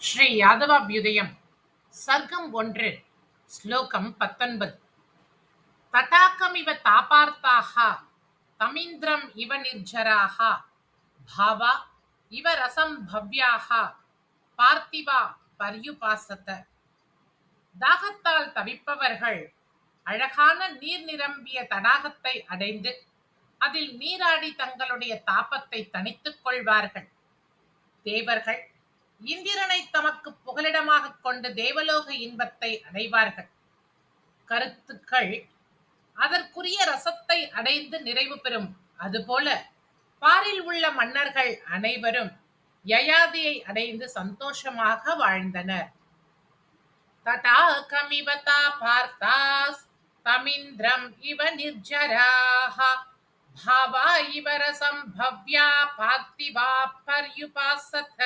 ஸ்ரீ யாதவாபியுதயம் சர்க்கம் ஒன்று ஸ்லோகம் பத்தொன்பது. தடாகமிவ தாபார்த்தாக தமிந்திரம் இவ நிர்ஜராக பாவா இவ ரசம் பவ்யாக பார்த்திவா பர்யுபாசத தாகத்தால் தவிப்பவர்கள் அழகான நீர் நிரம்பிய தடாகத்தை அடைந்து அதில் நீராடி தங்களுடைய தாபத்தை தணித்துக் கொள்வார்கள். தேவர்கள் இந்திரனை தமக்கு புகலிடமாக கொண்டு தேவலோக இன்பத்தை அடைவார்கள். கருத்துக்கள் அதற்குரிய ரசத்தை அடைந்து நிறைவு பெறும். அதுபோல பாரில் உள்ள மன்னர்கள் அனைவரும் யயாதியை அடைந்து சந்தோஷமாக வாழ்ந்தனர். தடாகமிவதா பார்த்தாஸ் தமிந்திரம் இவ நிர்ஜராக பாவா இவரசம் பவ்யா பாக்திவா பர்யுபாசத.